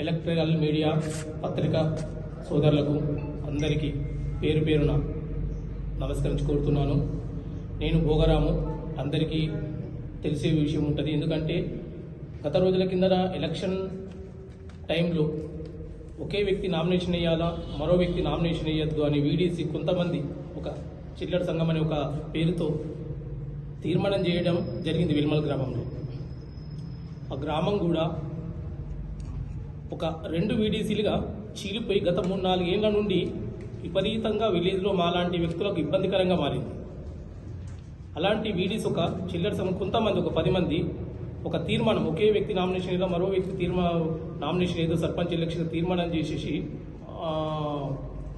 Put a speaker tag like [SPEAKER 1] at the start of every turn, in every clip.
[SPEAKER 1] Electrical media పత్రిక సోదరులకు అందరికీ పేరు పేరున నమస్కరించి కోరుతున్నాను. నేను భోగరాము. అందరికీ తెలిసే విషయం ఉంటుంది. ఎందుకంటే గత రోజుల కిందన ఎలక్షన్ టైంలో ఒకే వ్యక్తి నామినేషన్ వేయాలా మరో వ్యక్తి నామినేషన్ వేయద్దు అని వీడీసీ కొంతమంది ఒక చిల్లర సంఘం అనే ఒక పేరుతో తీర్మానం చేయడం జరిగింది. విల్మల్ గ్రామంలో. ఆ గ్రామం కూడా ఒక రెండు వీడీసీలుగా చీలిపోయి గత మూడు నాలుగేళ్ళ నుండి విపరీతంగా విలేజ్లో మాలాంటి వ్యక్తులకు ఇబ్బందికరంగా మారింది. అలాంటి వీడీస్ ఒక చిల్లర సమ కొంతమంది ఒక పది మంది ఒక తీర్మానం ఒకే వ్యక్తి నామినేషన్ ఏదో మరో వ్యక్తి తీర్మా నామినేషన్ ఏదో సర్పంచ్ ఎలక్షన్ తీర్మానం చేసేసి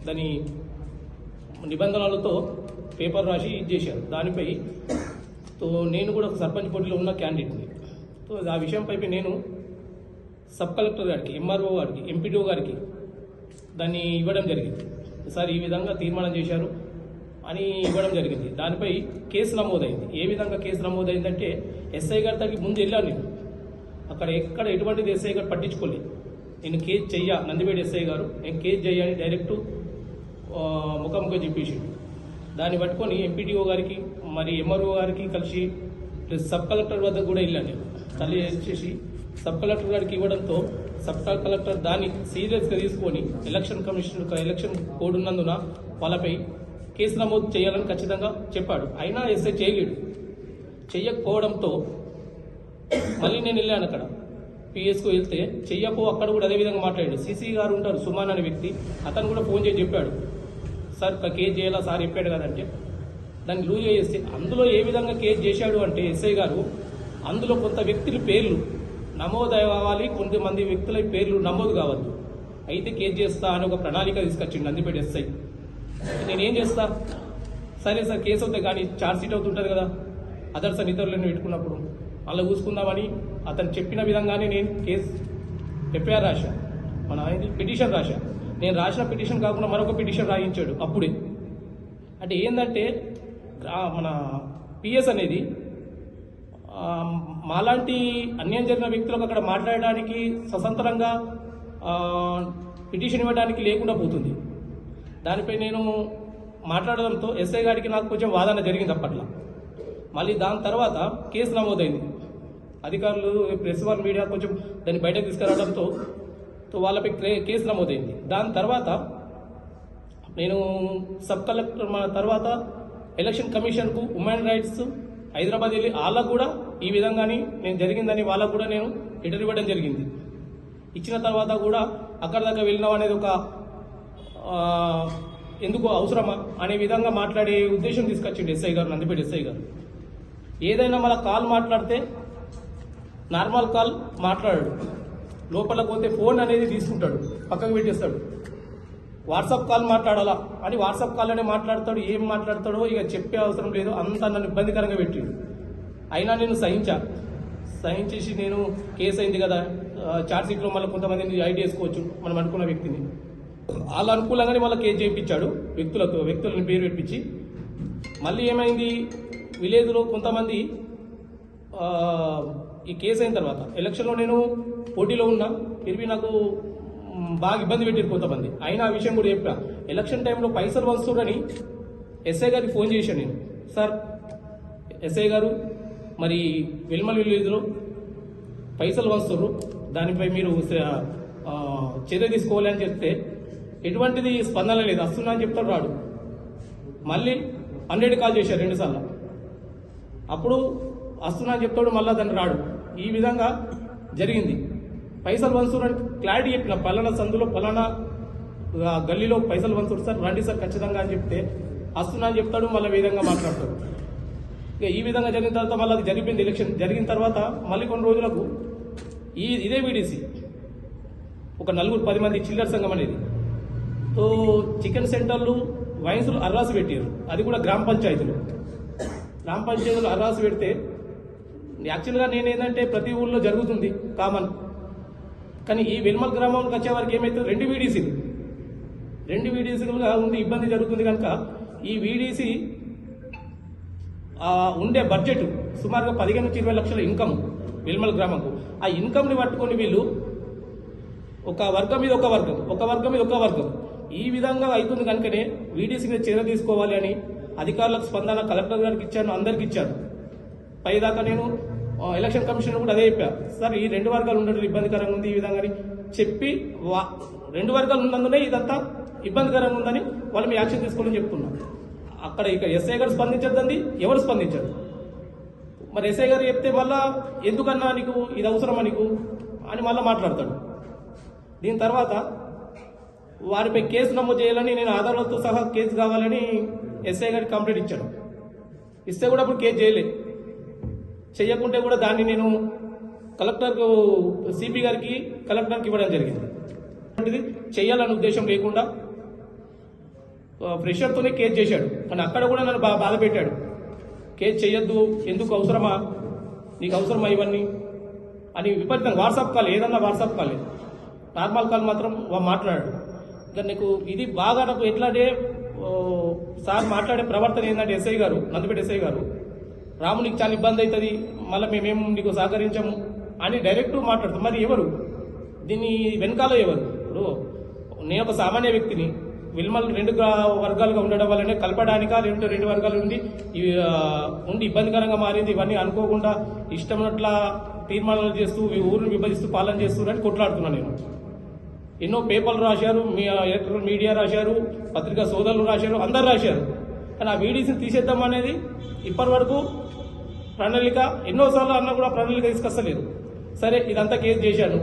[SPEAKER 1] దాని నిబంధనలతో పేపర్ రాసి చేశారు. దానిపై తో నేను కూడా ఒక సర్పంచ్ పోటీలో ఉన్న క్యాండిడేట్ని. సో ఆ విషయంపై నేను సబ్ కలెక్టర్ గారికి ఎంఆర్ఓ గారికి ఎంపీడీఓ గారికి దాన్ని ఇవ్వడం జరిగింది. సార్ ఈ విధంగా తీర్మానం చేశారు అని ఇవ్వడం జరిగింది. దానిపై కేసు నమోదైంది. ఏ విధంగా కేసు నమోదైందంటే ఎస్ఐ గారి దగ్గరికి ముందు వెళ్ళాను నేను. అక్కడ ఎక్కడ ఎటువంటిది ఎస్ఐ గారు పట్టించుకోలేదు. నేను కేసు చెయ్య నందివేడి ఎస్ఐ గారు నేను కేసు చెయ్యని డైరెక్ట్ ముఖాముఖి చెప్పేసి దాన్ని పట్టుకొని ఎంపీటీఓ గారికి మరి ఎంఆర్ఓ గారికి కలిసి ప్లస్ సబ్ కలెక్టర్ వద్ద కూడా వెళ్ళాను నేను. తల్లి వచ్చేసి సబ్ కలెక్టర్ గారికి ఇవ్వడంతో సబ్ కలెక్టర్ దాన్ని సీరియస్గా తీసుకొని ఎలక్షన్ కమిషన్ ఎలక్షన్ కోడ్ ఉన్నందున వాళ్ళపై కేసు నమోదు చేయాలని ఖచ్చితంగా చెప్పాడు. అయినా ఎస్ఐ చేయలేడు. చెయ్యకపోవడంతో మళ్ళీ నేను వెళ్ళాను అక్కడ. పిఎస్కు వెళ్తే చెయ్యపో అక్కడ కూడా అదే విధంగా మాట్లాడాడు. సిసి గారు ఉంటారు సుమాన్ అనే వ్యక్తి. అతను కూడా ఫోన్ చేసి చెప్పాడు. సార్ ఒక కేసు చేయాలా సార్? చెప్పాడు కదంటే దాన్ని లూజ్ చేస్తే అందులో ఏ విధంగా కేసు చేశాడు అంటే ఎస్ఐ గారు అందులో కొంత వ్యక్తుల పేర్లు నమోదు అవ్వాలి కొంతమంది వ్యక్తుల పేర్లు నమోదు కావద్దు. అయితే కేసు చేస్తా అని ఒక ప్రణాళిక తీసుకొచ్చిండు నందిపేట ఎస్ఐ. నేనేం చేస్తా? సరే సార్ కేసు అవుతాయి కానీ ఛార్జ్ షీట్ అవుతుంటుంది కదా. అదర్స్ అని ఇతరులను పెట్టుకున్నప్పుడు అలా చూసుకుందామని అతను చెప్పిన విధంగానే నేను కేసు ఎఫ్ఐఆర్ రాశా. మన పిటిషన్ రాశా. నేను రాసిన పిటిషన్ కాకుండా మరొక పిటిషన్ రాయించాడు అప్పుడే. అంటే ఏంటంటే మన పిఎస్ అనేది మాలాంటి అన్యాయం జరిగిన వ్యక్తులకు అక్కడ మాట్లాడడానికి స్వతంత్రంగా పిటిషన్ ఇవ్వడానికి లేకుండా పోతుంది. దానిపై నేను మాట్లాడడంతో ఎస్ఐ గారికి నాకు కొంచెం వాదన జరిగింది అప్పట్లో. మళ్ళీ దాని తర్వాత కేసు నమోదైంది. అధికారులు ప్రెస్ వన్ మీడియా కొంచెం దాన్ని బయటకు తీసుకురావడంతో వాళ్ళపై కేసు నమోదైంది. దాని తర్వాత నేను సబ్ కలెక్టర్ మన తర్వాత ఎలక్షన్ కమిషన్కు ఉమెన్ రైట్స్ హైదరాబాద్ వెళ్ళి వాళ్ళకు కూడా ఈ విధంగానే నేను జరిగిందని వాళ్ళకు కూడా నేను లెటర్ ఇవ్వడం జరిగింది. ఇచ్చిన తర్వాత కూడా అక్కడ దాకా వెళ్ళినాం అనేది ఒక ఎందుకు అవసరమా అనే విధంగా మాట్లాడే ఉద్దేశం తీసుకొచ్చిండు ఎస్ఐ గారు నందిపేట ఎస్ఐ గారు. ఏదైనా మన కాల్ మాట్లాడితే నార్మల్ కాల్ మాట్లాడాడు. లోపల పోతే ఫోన్ అనేది తీసుకుంటాడు పక్కకు పెట్టేస్తాడు. వాట్సాప్ కాల్ మాట్లాడాలా అని వాట్సాప్ కాల్ అనే మాట్లాడతాడు ఏం మాట్లాడతాడో ఇక చెప్పే అవసరం లేదు అంత నన్ను ఇబ్బందికరంగా పెట్టిండు. అయినా నేను సహించా. సహించేసి నేను కేసు అయింది కదా చార్జ్ షీట్లో మళ్ళీ కొంతమందిని ఐడి వేసుకోవచ్చు మనం అనుకున్న వ్యక్తిని. వాళ్ళ అనుకూలంగానే మళ్ళీ కేసు చేయించాడు వ్యక్తులతో వ్యక్తులని పేరు పెట్టించి మళ్ళీ ఏమైంది? విలేజ్లో కొంతమంది ఈ కేసు అయిన తర్వాత ఎలక్షన్లో నేను పోటీలో ఉన్నా తిరిగి నాకు బాగా ఇబ్బంది పెట్టారు కొంతమంది. అయినా ఆ విషయం కూడా చెప్పా. ఎలక్షన్ టైంలో పైసలు వస్తుందని ఎస్ఐ గారికి ఫోన్ చేశాను నేను. సార్ ఎస్ఐ గారు మరి వెల్మల్ విలేజ్లో పైసలు వస్తారు దానిపై మీరు చర్య తీసుకోవాలని చెప్తే ఎటువంటిది స్పందన లేదు. వస్తున్నా అని చెప్తాడు రాడు. మళ్ళీ హండ్రెడ్ కాల్ చేశారు రెండుసార్లు అప్పుడు వస్తున్నా అని చెప్తాడు మళ్ళీ దాన్ని రాడు. ఈ విధంగా జరిగింది. పైసలు వంచురు క్లారిటీ చెప్పిన పలానా సందులో పలానా గల్లీలో పైసలు వంచూరు సార్ రండి సార్ ఖచ్చితంగా అని చెప్తే వస్తున్నా అని చెప్తాడు మళ్ళీ విధంగా మాట్లాడతాడు. ఇక ఈ విధంగా జరిగిన తర్వాత మళ్ళీ అది జరిగిపోయింది ఎలక్షన్ జరిగిన తర్వాత మళ్ళీ కొన్ని రోజులకు ఈ ఇదే వీడీసీ ఒక నలుగురు పది మంది చిల్లర సంఘం అనేది. సో చికెన్ సెంటర్లు వైన్స్లు అర్రాసి పెట్టారు అది కూడా గ్రామ పంచాయతీలు. గ్రామ పంచాయతీలు అర్రాసి పెడితే యాక్చువల్గా నేను ఏంటంటే ప్రతి ఊళ్ళో జరుగుతుంది కామన్ కానీ ఈ వెల్మల్ గ్రామంకి వచ్చే వరకు ఏమైతే రెండు వీడీసీలు రెండు వీడీసీలుగా ఉండి ఇబ్బంది జరుగుతుంది కనుక ఈ వీడీసీ ఉండే బడ్జెట్ సుమారుగా పదిహేను నుంచి ఇరవై లక్షల ఇన్కమ్ వెల్మల్ గ్రామంకు. ఆ ఇన్కమ్ని పట్టుకొని వీళ్ళు ఒక వర్గం మీద ఒక వర్గం ఒక వర్గం మీద ఒక వర్గం. ఈ విధంగా అవుతుంది కనుకనే వీడీసీ మీద చర్య తీసుకోవాలి అని అధికారులకు స్పందన కలెక్టర్ గారికి ఇచ్చాను అందరికి ఇచ్చాను. పైదాకా నేను ఎలక్షన్ కమిషన్ కూడా అదే చెప్పా. సార్ ఈ రెండు వర్గాలు ఉండడం ఇబ్బందికరంగా ఉంది ఈ విధంగా చెప్పి వా- రెండు వర్గాలు ఉన్నందునే ఇదంతా ఇబ్బందికరంగా ఉందని వాళ్ళు మీ యాక్షన్ తీసుకోవాలని చెప్తున్నాను అక్కడ ఇక్కడ ఎస్ఐ గారు స్పందించద్దండి ఎవరు స్పందించరు. మరి ఎస్ఐ గారు చెప్తే మళ్ళా ఎందుకన్నా నీకు ఇది అవసరమా నీకు అని మళ్ళీ మాట్లాడతాడు. దీని తర్వాత వారిపై కేసు నమోదు చేయాలని నేను ఆధారాలతో సహా కేసు కావాలని ఎస్ఐ గారికి కంప్లైంట్ ఇచ్చాను. ఇస్తే కూడా అప్పుడు కేసు చేయలే. చేయకుంటే కూడా దాన్ని నేను కలెక్టర్కు సిపి గారికి కలెక్టర్కి ఇవ్వడం జరిగింది. చేయాలనే ఉద్దేశం లేకుండా ప్రెషర్తోనే కేసు చేశాడు. కానీ అక్కడ కూడా నన్ను బాగా బాధ పెట్టాడు. కేసు చేయొద్దు ఎందుకు అవసరమా? నీకు అవసరమా ఇవన్నీ? అని విపరీతంగా వాట్సాప్ కాల్ ఏదన్నా వాట్సాప్ కాల్. నార్మల్ కాల్ మాత్రం మాట్లాడాడు. ఇంకా నీకు ఇది బాగా నాకు ఎట్లా అంటే సార్ మాట్లాడే ప్రవర్తన ఏంటంటే ఎస్ఐ గారు నందిపేట ఎస్ఐ గారు రాము నీకు చాలా ఇబ్బంది అవుతుంది మళ్ళీ మేమేం నీకు సహకరించము అని డైరెక్ట్ మాట్లాడుతాం మరి ఎవరు? దీన్ని వెనకాల ఎవరు? ఇప్పుడు నేను ఒక సామాన్య వ్యక్తిని విల్మల్ రెండు వర్గాలుగా ఉండడం వల్లనే కలపడానికా లేదంటే రెండు వర్గాలు ఉండి ఉండి ఇబ్బందికరంగా మారింది. ఇవన్నీ అనుకోకుండా ఇష్టమైనట్ల తీర్మానాలు చేస్తూ ఊరిని విభజిస్తూ పాలన చేస్తున్నారని కొట్లాడుతున్నాను నేను. ఎన్నో పేపర్లు రాశారు మీ ఎలక్ట్రానిక్ మీడియా రాశారు పత్రికా సోదరులు రాశారు అందరు రాశారు. కానీ ఆ వీడియోస్ని తీసేద్దాం అనేది ఇప్పటి వరకు ప్రణాళిక ఎన్నోసార్లు అన్నా కూడా ప్రణాళిక తీసుకొస్తలేదు. సరే ఇదంతా కేసు చేశాను.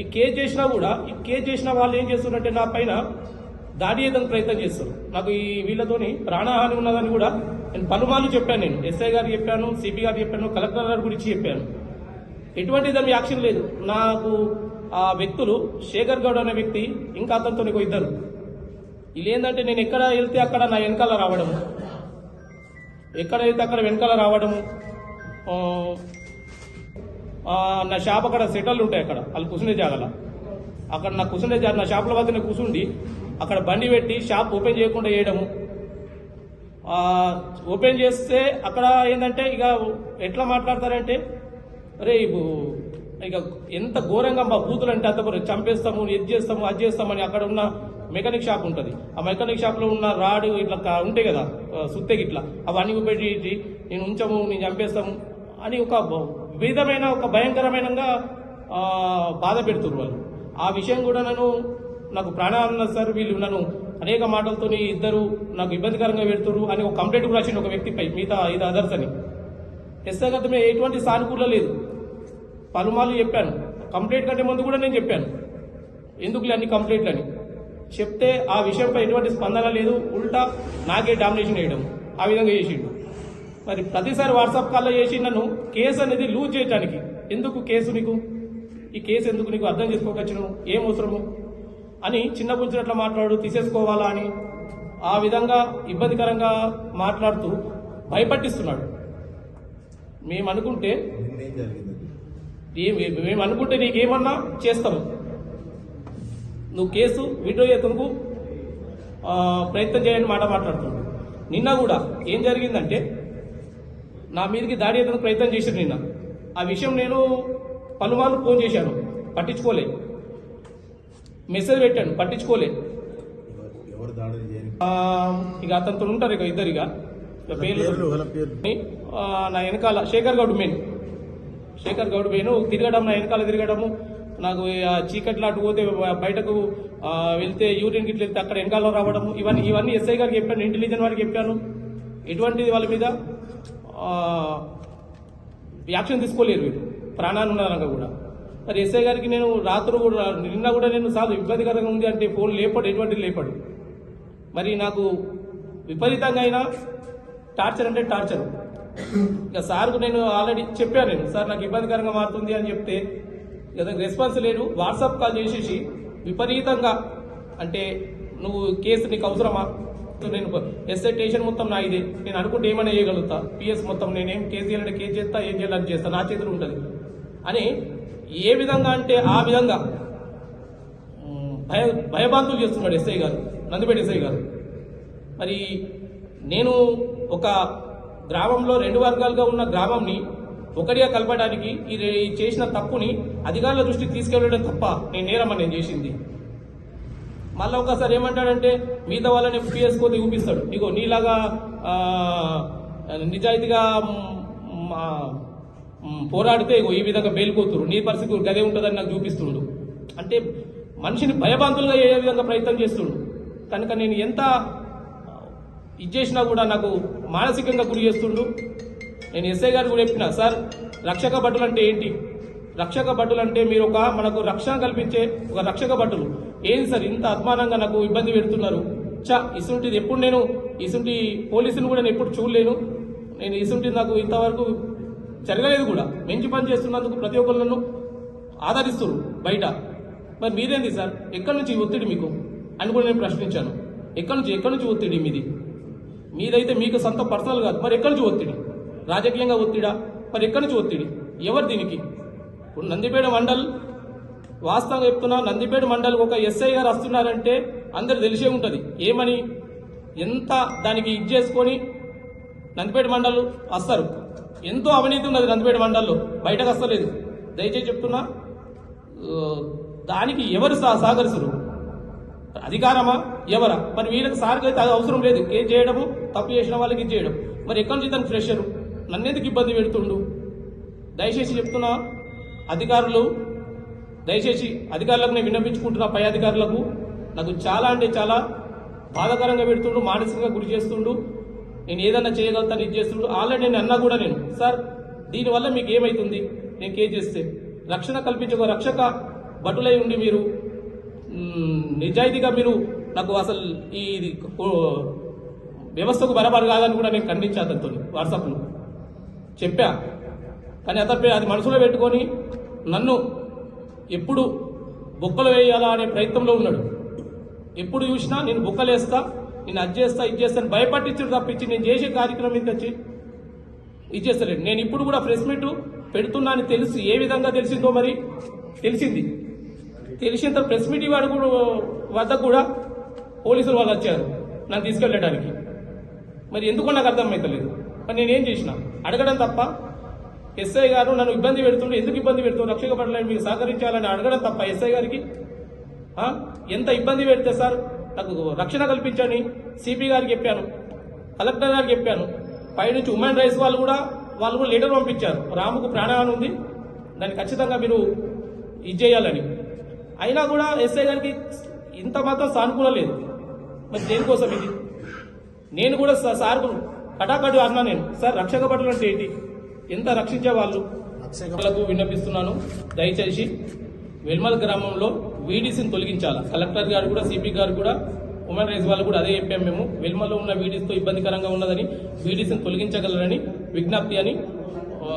[SPEAKER 1] ఈ కేసు చేసినా కూడా ఈ కేసు చేసిన వాళ్ళు ఏం చేస్తున్నారంటే నా పైన దాడి చేయడానికి ప్రయత్నం చేస్తారు. నాకు ఈ వీళ్ళతోని ప్రాణహాని ఉన్నదని కూడా నేను పలుమార్లు చెప్పాను నేను. ఎస్ఐ గారికి చెప్పాను సిపి గారు చెప్పాను కలెక్టర్ గారి గురించి చెప్పాను. ఎటువంటి దాని యాక్షన్ లేదు. నాకు ఆ వ్యక్తులు శేఖర్ గౌడ్ అనే వ్యక్తి ఇంకా అతనితో నీకు ఇద్దరు. వీళ్ళు ఏంటంటే నేను ఎక్కడ వెళ్తే అక్కడ నా వెనకాల రావడము. ఎక్కడ వెళ్తే అక్కడ వెనకాల రావడము. నా షాప్ అక్కడ సెటర్లు ఉంటాయి అక్కడ. వాళ్ళు కూర్చునే జాగల. అక్కడ నా కూర్చునే జాగ నా షాపుల వద్దనే కూర్చుండి అక్కడ బండి పెట్టి షాప్ ఓపెన్ చేయకుండా చేయడము ఓపెన్ చేస్తే అక్కడ ఏంటంటే ఇక ఎట్లా మాట్లాడతారంటే అరే ఇక ఎంత ఘోరంగా మా బూతులు అంటే అంత చంపేస్తాము ఇది చేస్తాము అది చేస్తామని అక్కడ ఉన్న మెకానిక్ షాప్ ఉంటుంది. ఆ మెకానిక్ షాప్లో ఉన్న రాడు ఇట్లా ఉంటాయి కదా సుత్తెకి ఇట్లా అవన్నీ పెట్టి నేను ఉంచము నేను చంపేస్తాము అని ఒక విధమైన ఒక భయంకరమైన బాధ పెడుతున్నారు వాళ్ళు. ఆ విషయం కూడా నన్ను నాకు ప్రాణాలన్న సార్. వీళ్ళు నన్ను అనేక మాటలతో ఇద్దరు నాకు ఇబ్బందికరంగా పెడుతున్నారు అని ఒక కంప్లైంట్ కూడా రాసిండు ఒక వ్యక్తిపై మిగతా ఐదు అదర్స్ అని. ఎస్ఐ గత మీద ఎటువంటి సానుకూల లేదు. పలుమార్లు చెప్పాను. కంప్లైంట్ కంటే ముందు కూడా నేను చెప్పాను. ఎందుకులే అన్ని కంప్లైంట్లు అని. చెప్తే ఆ విషయంపై ఎటువంటి స్పందన లేదు. ఉల్టా నాకే డామినేషన్ వేయడం. ఆ విధంగా చేసిండు. మరి ప్రతిసారి వాట్సాప్ కాల్లో చేసి నన్ను కేసు అనేది లూజ్ చేయడానికి ఎందుకు కేసు నీకు? ఈ కేసు ఎందుకు నీకు? అర్థం చేసుకోవచ్చు ఏం అవసరము? అని చిన్న పుచ్చినట్లు మాట్లాడు తీసేసుకోవాలా అని ఆ విధంగా ఇబ్బందికరంగా మాట్లాడుతూ భయపట్టిస్తున్నాడు. మేము అనుకుంటే మేము అనుకుంటే నీకేమన్నా చేస్తాము. నువ్వు కేసు విడ్రో చేతందుకు ఆ, ప్రయత్నం చేయని మాట మాట్లాడుతున్నాడు. నిన్న కూడా ఏం జరిగిందంటే నా మీదకి దాడి చేతందుకు ప్రయత్నం చేశాడు నిన్న. ఆ విషయం నేను పలుమార్లు ఫోన్ చేశాను. పట్టించుకోలే. మెసేజ్ పెట్టాను పట్టించుకోలే.
[SPEAKER 2] ఎవరు- ఎవరు దాడులు చేయని
[SPEAKER 1] ఆ, ఇక అతనితో ఉంటారు ఇక ఇద్దరిగా. ఇక పేర్లు నా వెనకాల శేఖర్ గౌడ్ మెయిన్. శేఖర్ గౌడ్ మెయిన్ తిరగడం నా వెనకాల తిరగడము నాకు చీకట్లో అటు పోతే బయటకు వెళ్తే యూరిన్ గిట్ల వెళ్తే అక్కడ వెనకాల రావడము. ఇవన్నీ ఇవన్నీ ఎస్ఐ గారికి చెప్పాను ఇంటెలిజెన్స్ వారికి చెప్పాను. ఎటువంటిది వాళ్ళ మీద? యాక్షన్ తీసుకోలేరు వీళ్ళు. ప్రాణాలు ఉన్నారనగా కూడా. మరి ఎస్ఐ గారికి నేను రాత్రి కూడా నిన్న కూడా నేను సార్ ఇబ్బందికరంగా ఉంది అంటే ఫోన్ లేపడు ఎటువంటి లేపడు. మరి నాకు విపరీతంగా అయినా టార్చర్ అంటే టార్చర్. ఇక సార్కు నేను ఆల్రెడీ చెప్పాను నేను సార్ నాకు ఇబ్బందికరంగా మారుతుంది అని చెప్తే ఇక రెస్పాన్స్ లేదు. వాట్సాప్ కాల్ చేసేసి విపరీతంగా అంటే నువ్వు కేసు నీకు అవసరమా? నేను ఎస్ఐ స్టేషన్ మొత్తం నా ఇదే. నేను అనుకుంటే ఏమైనా చేయగలుగుతా? పిఎస్ మొత్తం నేనేం కేసు చేయాలంటే కేసు చేస్తా ఏం చేయాలని చేస్తా. నా చేతులు ఉంటుంది. అని ఏ విధంగా అంటే ఆ విధంగా భయ భయభాంతులు చేస్తున్నాడు ఎస్ఐ గారు నందిపేట ఎస్ఐ గారు. మరి నేను ఒక గ్రామంలో రెండు వర్గాలుగా ఉన్న గ్రామంని ఒకటిగా కలపడానికి ఈ చేసిన తప్పుని అధికారుల దృష్టికి తీసుకెళ్ళడం తప్ప నేను నేరమని నేను చేసింది. మళ్ళీ ఒకసారి ఏమంటాడంటే మిగతా వాళ్ళని పిఎస్ కోతి చూపిస్తాడు. ఇగో నీలాగా నిజాయితీగా పోరాడితే ఈ విధంగా బెయిల్కోతురు నీ పరిస్థితి గదే ఉంటుందని నాకు చూపిస్తుండు. అంటే మనిషిని భయభాంతులుగా ఏ విధంగా ప్రయత్నం చేస్తుండు? కనుక నేను ఎంత ఇది చేసినా కూడా నాకు మానసికంగా గురి చేస్తుండు. నేను ఎస్ఐ గారు కూడా చెప్పిన సార్ రక్షక భటులు అంటే ఏంటి? రక్షక భటులు అంటే మీరు ఒక మనకు రక్షణ కల్పించే ఒక రక్షక భటులు. ఏంది సార్ ఇంత అద్మానంగా నాకు ఇబ్బంది పెడుతున్నారు? చా ఇసుంటిది ఎప్పుడు నేను ఇసుంటి పోలీసులు కూడా నేను ఎప్పుడు చూడలేను. నేను ఇసుంటి నాకు ఇంతవరకు జరగలేదు కూడా. మంచి పని చేస్తున్నందుకు ప్రతి ఒక్కరు ఆదరిస్తున్నారు బయట. మరి మీరేంది సార్? ఎక్కడి నుంచి ఒత్తిడి మీకు? అని కూడా నేను ప్రశ్నించాను. ఎక్కడి నుంచి ఎక్కడి నుంచి ఒత్తిడి మీది? మీదైతే మీకు సొంత పర్సనల్ కాదు. మరి ఎక్కడి నుంచి ఒత్తిడి? రాజకీయంగా ఒత్తిడా? మరి ఎక్కడి నుంచి ఒత్తిడి? ఎవరు దీనికి? ఇప్పుడు నందిపేట మండల్ వాస్తవంగా చెప్తున్నా నందిపేట మండల్ ఒక ఎస్ఐ గారు వస్తున్నారంటే అందరు తెలిసే ఉంటుంది. ఏమని? ఎంత దానికి ఇది చేసుకొని నందిపేట మండల్ వస్తారు? ఎంతో అవినీతి ఉన్నది నందిపేట మండల్లో. బయటకు వస్తలేదు. దయచేసి చెప్తున్నా దానికి ఎవరు సహ- సహకరిస్తారు అధికారమా? ఎవరా? మరి వీళ్ళకి సార్కి అయితే అది అవసరం లేదు. ఏం చేయడము? తప్పు చేసిన వాళ్ళకి ఇది చేయడం. మరి ఎక్కడి నుంచి తను ఫ్రెషర్ నన్నెందుకు ఇబ్బంది పెడుతుండు? దయచేసి చెప్తున్నా అధికారులు దయచేసి అధికారులకు నేను విన్నపించుకుంటున్నా పై అధికారులకు. నాకు చాలా అంటే చాలా బాధాకరంగా పెడుతుండు మానసికంగా గురి చేస్తుండు. నేను ఏదన్నా చేయగలుగుతాను ఇది చేస్తున్నాడు ఆల్రెడీ నేను అన్నా కూడా నేను. సార్ దీనివల్ల మీకు ఏమవుతుంది నేను కే చేస్తే. రక్షణ కల్పించక రక్షక భటులై ఉండి మీరు నిజాయితీగా మీరు నాకు అసలు ఈ ఇది వ్యవస్థకు బరాబరు కాదని కూడా నేను ఖండించా అతనితో. వాట్సాప్లో చెప్పా. కానీ అతను అది మనసులో పెట్టుకొని నన్ను ఎప్పుడు బొక్కలు వేయాలా అనే ప్రయత్నంలో ఉన్నాడు. ఎప్పుడు చూసినా నేను బొక్కలేస్తా. నేను అది చేస్తా ఇది చేస్తాను అని తప్పించి నేను చేసే కార్యక్రమం ఇది వచ్చి ఇది చేస్తలేడు. నేను ఇప్పుడు కూడా ప్రెస్ మీట్ పెడుతున్నా అని తెలుసు. ఏ విధంగా తెలిసిందో మరి తెలిసింది. తెలిసినంత ప్రెస్ మీట్ వాడు కూడా వద్ద కూడా పోలీసులు వాళ్ళు వచ్చారు. నన్ను తీసుకెళ్ళడానికి. మరి ఎందుకో నాకు అర్థమవుతలేదు మరి నేనేం చేసిన? అడగడం తప్ప ఎస్ఐ గారు నన్ను ఇబ్బంది పెడుతుండే ఎందుకు ఇబ్బంది పెడుతుంది రక్షక పడలేదు మీకు సహకరించాలని అడగడం తప్ప ఎస్ఐ గారికి ఎంత ఇబ్బంది పెడితే సార్? నాకు రక్షణ కల్పించండి. సిపి గారికి చెప్పాను. కలెక్టర్ గారికి చెప్పాను. పైనుంచి ఉమెన్ రైట్స్ వాళ్ళు కూడా వాళ్ళు కూడా లెటర్ పంపించారు. రాముకు ప్రాణహాని ఉంది. దాన్ని ఖచ్చితంగా మీరు ఇది చేయాలని. అయినా కూడా ఎస్ఐ గారికి ఇంత మాత్రం సానుకూలం లేదు. మరి దేనికోసం ఇది? నేను కూడా సా- సార్కు కటాకటు అన్నా నేను. సార్ రక్షక భటులు అంటే ఏంటి? ఎంత రక్షించే వాళ్ళు? విన్నపిస్తున్నాను. దయచేసి వెల్మల్ గ్రామంలో వీడీసీని తొలగించాలి? కలెక్టర్ గారు కూడా సిపి గారు కూడా ఉమెన్ రైట్స్ వాళ్ళు కూడా అదే చెప్పాము మేము. వెల్మలో ఉన్న వీడీసీతో ఇబ్బందికరంగా ఉన్నదని వీడీసీని తొలగించగలరని విజ్ఞప్తి అని ఆ,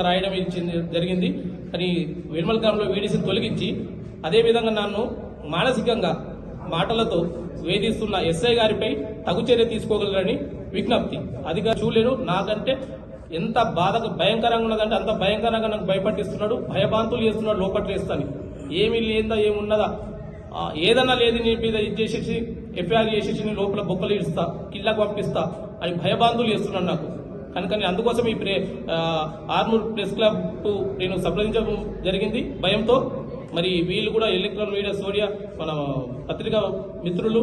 [SPEAKER 1] రాయడం జరిగింది. కానీ వెల్మల్ గ్రామంలో వీడీసీని తొలగించి అదేవిధంగా నన్ను మానసికంగా మాటలతో వేధిస్తున్న ఎస్ఐ గారిపై తగు చర్య తీసుకోగలరని విజ్ఞప్తి. అదిగా చూలేను నాకంటే ఎంత బాధ భయంకరంగా ఉన్నదంటే అంత భయంకరంగా నాకు భయపట్టిస్తున్నాడు భయభాంతులు చేస్తున్నాడు లోపట్లేస్తాను. ఏమీ లేదా ఏమున్నదా? ఏదన్నా లేదు నీ మీద ఇది చేసేసి ఎఫ్ఐఆర్ చేసేసి నీ లోపల బొక్కలు ఇస్తా కిల్లకు పంపిస్తా అని భయబాంధులు చేస్తున్నాడు నాకు. కనుక నేను అందుకోసం ఈ ప్రే ఆర్మూర్ ప్రెస్ క్లబ్ నేను సంప్రదించడం జరిగింది. భయంతో మరి వీళ్ళు కూడా ఎలక్ట్రానిక్ మీడియా సూర్య మన పత్రికా మిత్రులు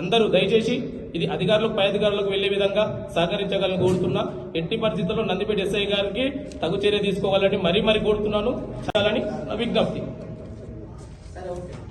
[SPEAKER 1] అందరూ దయచేసి ఇది అధికారులకు పై అధికారులకు వెళ్ళే విధంగా సహకరించగలని కోరుతున్నా. ఎట్టి పరిస్థితుల్లో నందిపేట ఎస్ఐ గారికి తగు చర్య తీసుకోవాలని మరీ మరీ కోరుతున్నాను. చాలని విజ్ఞప్తి. Hello.